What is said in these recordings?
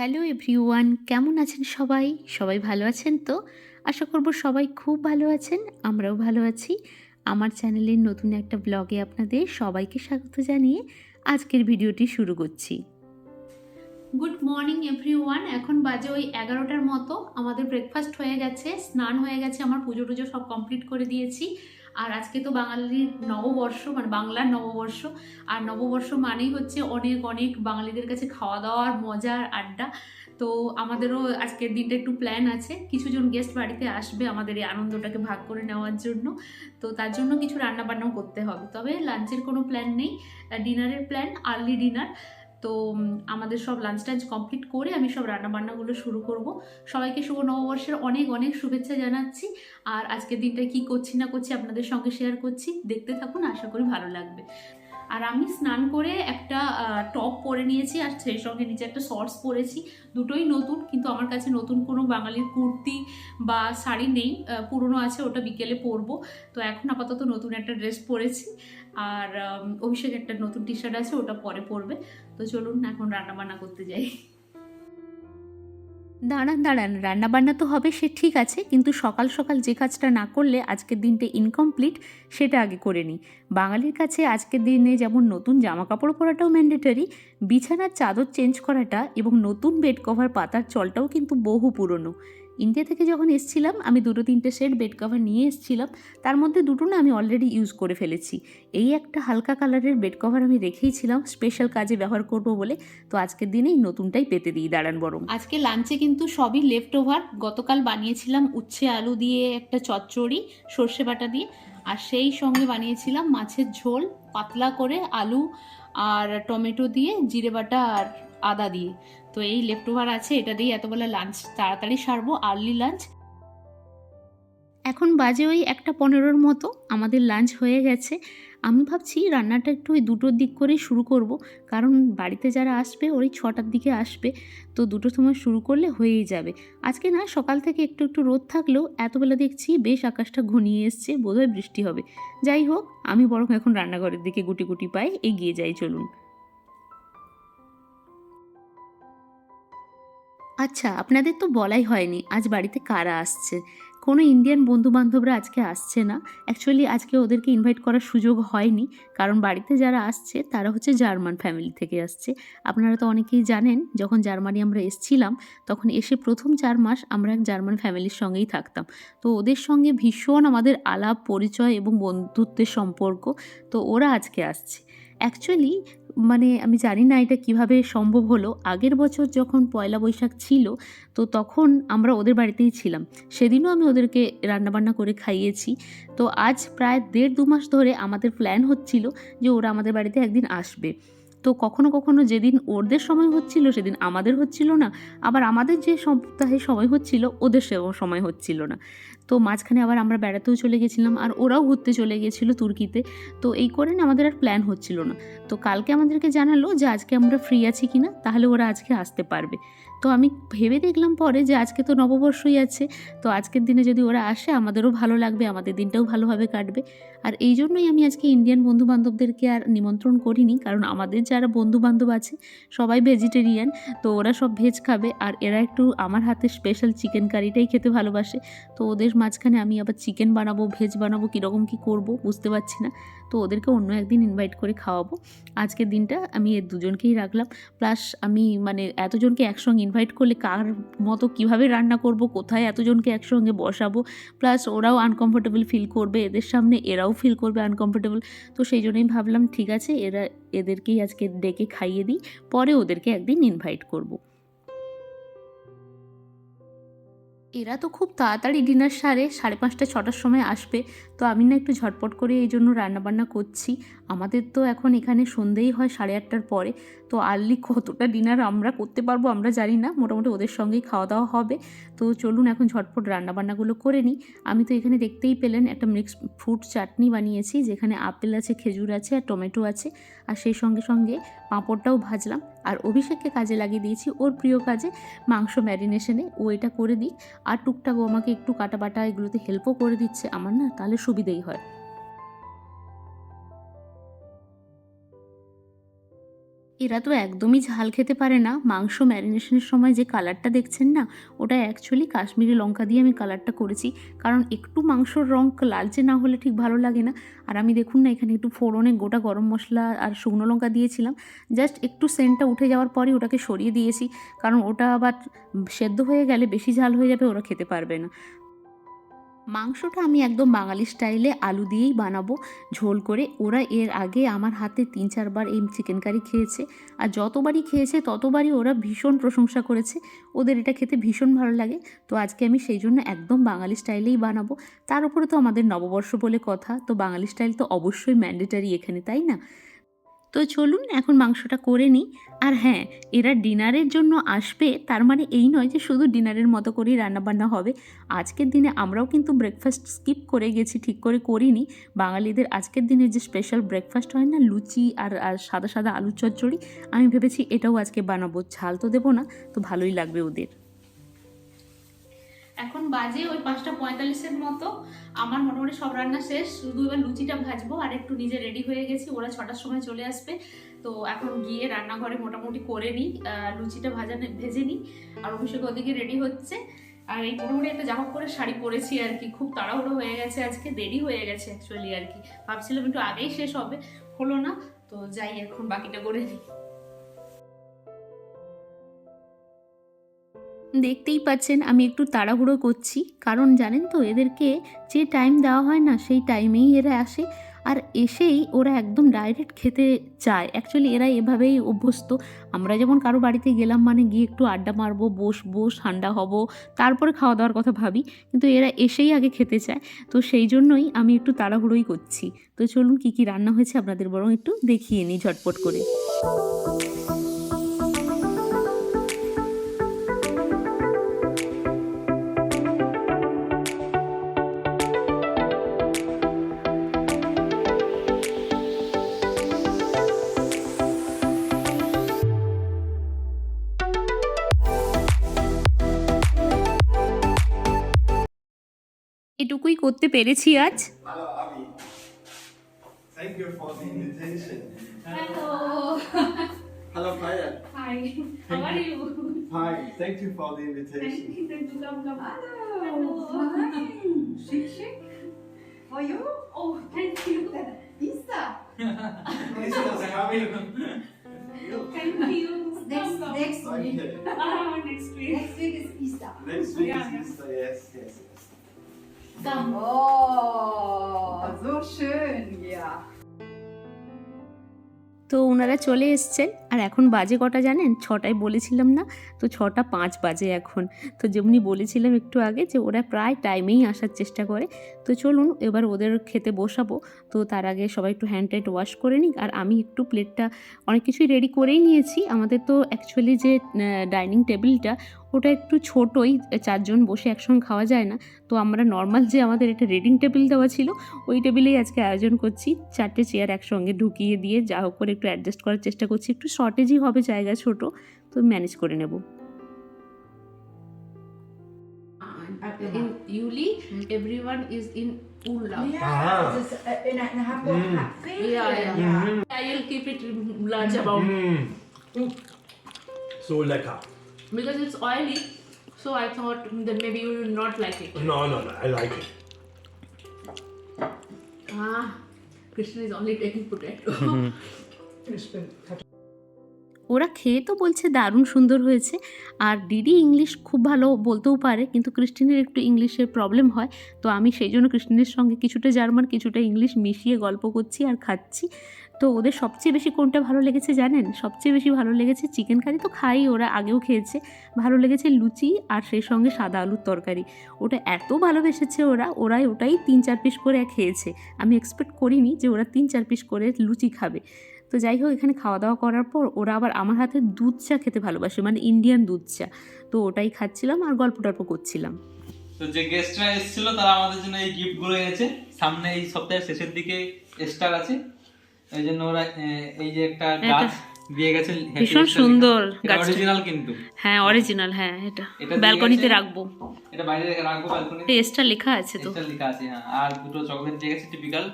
Hello everyone, কেমন আছেন সবাই? সবাই ভালো আছেন তো? আশা করব সবাই খুব ভালো আছেন, আমরাও ভালো আছি। আমার চ্যানেলের নতুন একটা ব্লগে আপনাদের সবাইকে স্বাগত জানিয়ে আজকের ভিডিওটি শুরু করছি। গুড মর্নিং এভরিওয়ান, এখন বাজে ওই এগারোটার মতো। আমাদের ব্রেকফাস্ট হয়ে গেছে, স্নান হয়ে গেছে, আমার পুজো টুজো সব কমপ্লিট করে দিয়েছি। আর আজকে তো বাঙালির নববর্ষ মানে বাংলার নববর্ষ। আর নববর্ষ মানেই হচ্ছে অনেক অনেক বাঙালিদের কাছে খাওয়া দাওয়ার মজার আড্ডা। তো আমাদেরও আজকের দিনটা একটু প্ল্যান আছে। কিছুজন গেস্ট বাড়িতে আসবে আমাদের এই আনন্দটাকে ভাগ করে নেওয়ার জন্য। তো তার জন্য কিছু রান্না বান্নাও করতে হবে। তবে লাঞ্চের কোনো প্ল্যান নেই। ডিনারের প্ল্যান আর্লি ডিনার তো আমাদের সব লাঞ্চ টাঞ্চ কমপ্লিট করে আমি সব রান্না বান্নাগুলো শুরু করব। সবাইকে শুভ নববর্ষের অনেক অনেক শুভেচ্ছা জানাচ্ছি। আর আজকের দিনটা কি করছি না করছি আপনাদের সঙ্গে শেয়ার করছি। দেখতে থাকুন, আশা করি ভালো লাগবে। আর আমি স্নান করে একটা টপ পরে নিয়েছি আর সেই সঙ্গে নিচে একটা শর্টস পরেছি। দুটোই নতুন, কিন্তু আমার কাছে নতুন কোনো বাঙালির কুর্তি বা শাড়ি নেই। পুরনো আছে, ওটা বিকেলে পরবো। তো এখন আপাতত নতুন একটা ড্রেস পরেছি। আর অভিষেক একটা নতুন টি শার্ট আছে, ওটা পরে পরবে। তো চলুন, এখন রান্না বান্না করতে যাই। দাঁড়ান দাঁড়ান রান্না বান্না তো হবে, সে ঠিক আছে, কিন্তু সকাল সকাল যে কাজটা না করলে আজকের দিনটা ইনকমপ্লিট সেটা আগে করে নিই। বাঙালির কাছে আজকের দিনে যেমন নতুন জামা কাপড় পরাটাও ম্যান্ডেটারি বিছানার চাদর চেঞ্জ করাটা এবং নতুন বেড কভার পাতার চলটাও কিন্তু বহু পুরনো। ইন্ডিয়া থেকে যখন এসছিলাম, আমি দুটো তিনটে সেট বেড কভার নিয়ে এসছিলাম, তার মধ্যে দুটো না আমি অলরেডি ইউজ করে ফেলেছি। এই একটা হালকা কালারের বেড কভার আমি রেখেইছিলাম স্পেশাল কাজে ব্যবহার করব বলে। তো আজকের দিনে এই নতুনটাই পেতে দিই, দাঁড়ান বরং। আজকে লাঞ্চে কিন্তু সবই লেফট ওভার গতকাল বানিয়েছিলাম উচ্ছে আলু দিয়ে একটা চচ্চড়ি, সর্ষে বাটা দিয়ে। আর সেই সঙ্গে বানিয়েছিলাম মাছের ঝোল, পাতলা করে আলু আর টমেটো দিয়ে, জিরে বাটা আর আদা দিয়ে। তো এই লেফট ওভার আছে, এটা দিয়ে এতবেলা লাঞ্চ তাড়াতাড়ি সারবো আর্লি লাঞ্চ এখন বাজে ওই একটা পনেরোর মতো, আমাদের লাঞ্চ হয়ে গেছে। আমি ভাবছি রান্নাটা একটু ওই দুটোর দিক করেই শুরু করব, কারণ বাড়িতে যারা আসবে ওই ছটার দিকে আসবে, তো দুটোর সময় শুরু করলে হয়েই যাবে। আজকে না, সকাল থেকে একটু একটু রোদ থাকলেও এতবেলা দেখছি বেশ আকাশটা ঘনিয়ে এসছে, বোধহয় বৃষ্টি হবে। যাই হোক, আমি বরং এখন রান্নাঘরের দিকে গুটি গুটি পাই এগিয়ে যাই, চলুন। আচ্ছা আপনাদের তো বলাই হয়নি, আজ বাড়িতে কারা আসছে? কোনো ইন্ডিয়ান বন্ধু বান্ধবরা আজকে আসছে না। অ্যাকচুয়ালি আজকে ওদেরকে ইনভাইট করার সুযোগ হয়নি, কারণ বাড়িতে যারা আসছে, তারা হচ্ছে জার্মান ফ্যামিলি থেকে আসছে। আপনারা তো অনেকেই জানেন, যখন জার্মানি আমরা এসছিলাম, তখন এসে প্রথম চার মাস আমরা এক জার্মান ফ্যামিলির সঙ্গেই থাকতাম। তো ওদের সঙ্গে ভীষণ আমাদের আলাপ, পরিচয় এবং বন্ধুত্বের সম্পর্ক, তো ওরা আজকে আসছে। অ্যাকচুয়ালি মানে আমি জানি না এটা কীভাবে সম্ভব হলো। আগের বছর যখন পয়লা বৈশাখ ছিল, তো তখন আমরা ওদের বাড়িতেই ছিলাম। সেদিনও আমি ওদেরকে রান্নাবান্না করে খাইয়েছি। তো আজ প্রায় দেড় দু মাস ধরে আমাদের প্ল্যান হচ্ছিল যে ওরা আমাদের বাড়িতে একদিন আসবে। তো কখনো কখনো যেদিন ওদের সময় হচ্ছিল, সেদিন আমাদের হচ্ছিল না। আবার আমাদের যে সপ্তাহে সময় হচ্ছিল, ওদের সে সময় হচ্ছিল না। তো মাঝখানে আবার আমরা বেড়াতেও চলে গেছিলাম, আর ওরাও ঘুরতে চলে গেছিল তুর্কিতে। তো এই করে না আমাদের আর প্ল্যান হচ্ছিল না। তো কালকে আমাদেরকে জানালো যে আজকে আমরা ফ্রি আছি কি না তাহলে ওরা আজকে আসতে পারবে। তো আমি ভেবে দেখলাম পরে যে আজকে তো নববর্ষই আছে, তো আজকের দিনে যদি ওরা আসে, আমাদেরও ভালো লাগবে, আমাদের দিনটাও ভালোভাবে কাটবে। আর এই জন্যই আমি আজকে ইন্ডিয়ান বন্ধু বান্ধবদেরকে আর নিমন্ত্রণ করিনি, কারণ আমাদের যারা বন্ধু বান্ধব আছে, সবাই ভেজিটেরিয়ান তো ওরা সব ভেজ খাবে, আর এরা একটু আমার হাতে স্পেশাল চিকেন কারিটাই খেতে ভালোবাসে। তো ওদের মাঝখানে আমি আবার চিকেন বানাবো ভেজ বানাবো, কীরকম কী করব বুঝতে পারছি না, তো ওদেরকে অন্য একদিন ইনভাইট করে খাওয়াবো। আজকের দিনটা আমি এর দুজনকেই রাখলাম প্লাস আমি মানে এতজনকে একসঙ্গে ইনভাইট করলে কার মতো কীভাবে রান্না করব, কোথায় এতজনকে একসঙ্গে বসাবো প্লাস ওরাও আনকমফোর্টেবল ফিল করবে, এদের সামনে এরাও ফিল করবে আনকমফোর্টেবল তো সেই জন্যই ভাবলাম, ঠিক আছে, এরা, এদেরকেই আজকে ডেকে খাইয়ে দিই, পরে ওদেরকে একদিন ইনভাইট করব। এরা তো খুব তাড়াতাড়ি ডিনার সারে, সাড়ে পাঁচটা, ছটার সময় আসবে। তো আমি না একটু ঝটপট করে এই জন্য রান্নাবান্না করছি। আমাদের তো এখন এখানে সন্ধেই হয় সাড়ে আটটার পরে। তো আর্লি কতটা ডিনার আমরা করতে পারব আমরা জানি না। মোটামুটি ওদের সঙ্গেই খাওয়া দাওয়া হবে। তো চলুন এখন ঝটপট রান্নাবান্নাগুলো করে নিই। আমি তো এখানে দেখতেই পেলেন একটা মিক্স ফ্রুট চাটনি বানিয়েছি, যেখানে আপেল আছে, খেজুর আছে আর টমেটো আছে। আর সেই সঙ্গে সঙ্গে পাঁপড়টাও ভাজলাম। আর অভিষেককে কাজে লাগিয়ে দিয়েছি ওর প্রিয় কাজে মাংস ম্যারিনেশনে। ও এটা করে দিই আর টুকটাক ও আমাকে একটু কাটা বাটা এগুলোতে হেল্পও করে দিচ্ছে। আমার না তাহলে সুবিধেই হয়। এরা তো একদমই ঝাল খেতে পারে না। মাংস ম্যারিনেশনের সময় যে কালারটা দেখছেন না, ওটা অ্যাকচুয়ালি কাশ্মীরি লঙ্কা দিয়ে আমি কালারটা করেছি। কারণ একটু মাংসর রং লালচে না হলে ঠিক ভালো লাগে না। আর আমি দেখুন না, এখানে একটু ফোড়নে গোটা গরম মশলা আর শুকনো লঙ্কা দিয়েছিলাম। জাস্ট একটু সেন্টটা উঠে যাওয়ার পরই ওটাকে সরিয়ে দিয়েছি। কারণ ওটা আবার সেদ্ধ হয়ে গেলে বেশি ঝাল হয়ে যাবে, ওরা খেতে পারবে না। মাংসটা আমি একদম বাঙালি স্টাইলে আলু দিয়েই বানাবো। ঝোল করে। ওরা এর আগে আমার হাতে তিন চারবার এই চিকেন কারি খেয়েছে। আর যতবারই খেয়েছে, ততবারই ওরা ভীষণ প্রশংসা করেছে। ওদের এটা খেতে ভীষণ ভালো লাগে। তো আজকে আমি সেই জন্য একদম বাঙালি স্টাইলেই বানাবো। তার উপরে তো আমাদের নববর্ষ বলে কথা। তো বাঙালি স্টাইল তো অবশ্যই ম্যান্ডেটারি এখানে, তাই না? তো চলুন এখন মাংসটা করে নিই। আর হ্যাঁ এরা ডিনারের জন্য আসবে, তার মানে এই নয় যে শুধু ডিনারের মতো করেই রান্নাবান্না হবে। আজকের দিনে আমরাও কিন্তু ব্রেকফাস্ট স্কিপ করে গেছি, ঠিক করে করিনি। বাঙালিদের আজকের দিনে যে স্পেশাল ব্রেকফাস্ট হয় না, লুচি আর আর সাদা সাদা আলু চচ্চড়ি, আমি ভেবেছি এটাও আজকে বানাবো। ঝাল তো দেবো না, তো ভালোই লাগবে ওদের। এখন বাজে ওই পাঁচটা পঁয়তাল্লিশের মতো। আমার মোটামুটি সব রান্না শেষ। শুধু এবার লুচিটা ভাজবো আর একটু নিজে রেডি হয়ে গেছি। ওরা ছটার সময় চলে আসবে। তো এখন গিয়ে রান্নাঘরে মোটামুটি করে নিই। লুচিটা ভাজা ভেজে নিই। আর অভিষেক ওদিকে রেডি হচ্ছে। আর এই মোটামুটি একটা জামা পরে শাড়ি পরেছি আর কি। খুব তাড়াহুড়ো হয়ে গেছে আজকে। দেরি হয়ে গেছে অ্যাকচুয়ালি আর কি। ভাবছিলাম একটু আগেই শেষ হবে। হলো না। তো যাই এখন বাকিটা করে নিই। দেখতেই পাচ্ছেন, আমি একটু তাড়াহুড়ো করছি। কারণ জানেন তো, এদেরকে যে টাইম দেওয়া হয় না, সেই টাইমেই এরা আসে। আর এসেই ওরা একদম ডাইরেক্ট খেতে চায়। অ্যাকচুয়ালি এরা এভাবেই অভ্যস্ত। আমরা যেমন কারও বাড়িতে গেলাম মানে গিয়ে একটু আড্ডা মারবো, বসবো, ঠান্ডা হব, তারপরে খাওয়া দাওয়ার কথা ভাবি। কিন্তু এরা এসেই আগে খেতে চায়। তো সেই জন্যই আমি একটু তাড়াহুড়োই করছি। তো চলুন কি কি রান্না হয়েছে আপনাদের বরং একটু দেখিয়ে নিই ঝটপট করে। করতে পেরেছি আজ Hello, Abby. Thank you for the invitation. Hello Hello, Fire. Hi how are you Hi, thank you for the invitation. Hello. Fine. Chic, chic. For you? Oh, thank you. Easter. Is this coming? Thank you. Next, next week. Okay. Ah, next week. Next week is Easter. Next week Yeah, is yeah. Easter, yes, yes, Come. Oh, so schön. Ja. তো ওনারা চলে এসছেন আর এখন বাজে কটা জানেন? ছটায় বলেছিলাম না? তো ছটা পাঁচ বাজে এখন। তো যেমনি বলেছিলাম একটু আগে যে ওরা প্রায় টাইমেই আসার চেষ্টা করে। তো চলুন এবার ওদের খেতে বসাবো। তো তার আগে সবাই একটু হ্যান্ড টাইট ওয়াশ করে নিক। আর আমি একটু প্লেটটা অনেক কিছুই রেডি করেই নিয়েছি। আমাদের তো অ্যাকচুয়ালি যে ডাইনিং টেবিলটা, ওটা একটু ছোটোই। চারজন বসে একসঙ্গে খাওয়া যায় না। তো আমরা নর্মাল যে আমাদের একটা রেডিং টেবিল দেওয়া ছিল, ওই টেবিলেই আজকে আয়োজন করছি। চারটে চেয়ার একসঙ্গে ঢুকিয়ে দিয়ে যা হোক করে একটু অ্যাডজাস্ট করার চেষ্টা করছি। একটু শর্টেজই হবে জায়গা ছোট তো ম্যানেজ করে নেব in Yuli, everyone is in Urlaub. Ja, das ist äh, in, in Hamburg. Mm. Ferien, Ja, ja. ja. I will keep it large amount Mm. So lecker. because it's oily. So I thought that maybe you will not like it. No, no, no, I like it. Ah, Krishna is only taking potato. ওরা খেয়ে তো বলছে দারুণ সুন্দর হয়েছে। আর DD English খুব ভালো বলতেও পারে, কিন্তু ক্রিস্টিনের একটু ইংলিশের প্রবলেম হয়। তো আমি সেই জন্য ক্রিস্টিনের সঙ্গে কিছুটা জার্মান, কিছুটা ইংলিশ মিশিয়ে গল্প করছি আর খাচ্ছি। তো ওদের সবচেয়ে বেশি কোনটা ভালো লেগেছে জানেন? সবচেয়ে বেশি ভালো লেগেছে চিকেন কারি তো খাই, ওরা আগেও খেয়েছে। ভালো লেগেছে লুচি আর সেই সঙ্গে সাদা আলুর তরকারি। ওটা এত ভালোবেসেছে ওরা, ওরাই ওটাই তিন চার পিস করে খেয়েছে। আমি এক্সপেক্ট করিনি যে ওরা তিন চার পিস করে লুচি খাবে। তো যাই হোক এখানে খাওয়া দাওয়া করার পর ওরা আবার আমার হাতে দুধ চা খেতে ভালোবাসে মানে ইন্ডিয়ান দুধ চা। তো ওটাই খাচ্ছিলাম আর গল্প টল্প করছিলাম। তো যে গেস্টরা এসেছিল তারা আমাদের জন্য এই গিফটগুলো এনেছে। সামনে এই সপ্তাহের শেষের দিকে স্টার আছে। এই জন্য ওরা এই যে একটা গাছ দিয়ে গেছে ভীষণ সুন্দর গাছটা। অরিজিনাল কিন্তু। হ্যাঁ অরিজিনাল হ্যাঁ এটা। এটা ব্যালকনিতে রাখব। এটা বাইরে রাখব ব্যালকনি এসটা লেখা আছে তো। স্টার লেখা আছে হ্যাঁ আর দুটো চকলেট দিয়ে গেছে টিপিক্যাল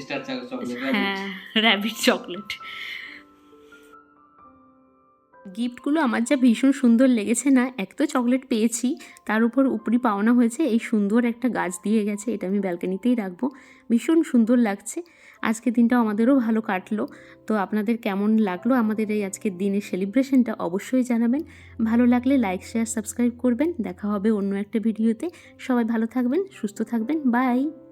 স্টার চকলেট হ্যাঁ র্যাবিট চকলেট। গিফটগুলো আমার যা ভীষণ সুন্দর লেগেছে না এক তো চকলেট পেয়েছি তার উপর উপরি পাওনা হয়েছে এই সুন্দর একটা গাছ দিয়ে গেছে এটা আমি ব্যালকানিতেই রাখব ভীষণ সুন্দর লাগছে আজকের দিনটাও আমাদেরও ভালো কাটলো তো আপনাদের কেমন লাগল আমাদের এই আজকের দিনের সেলিব্রেশনটা অবশ্যই জানাবেন ভালো লাগলে লাইক শেয়ার সাবস্ক্রাইব করবেন দেখা হবে অন্য একটা ভিডিওতে সবাই ভালো থাকবেন সুস্থ থাকবেন বাই!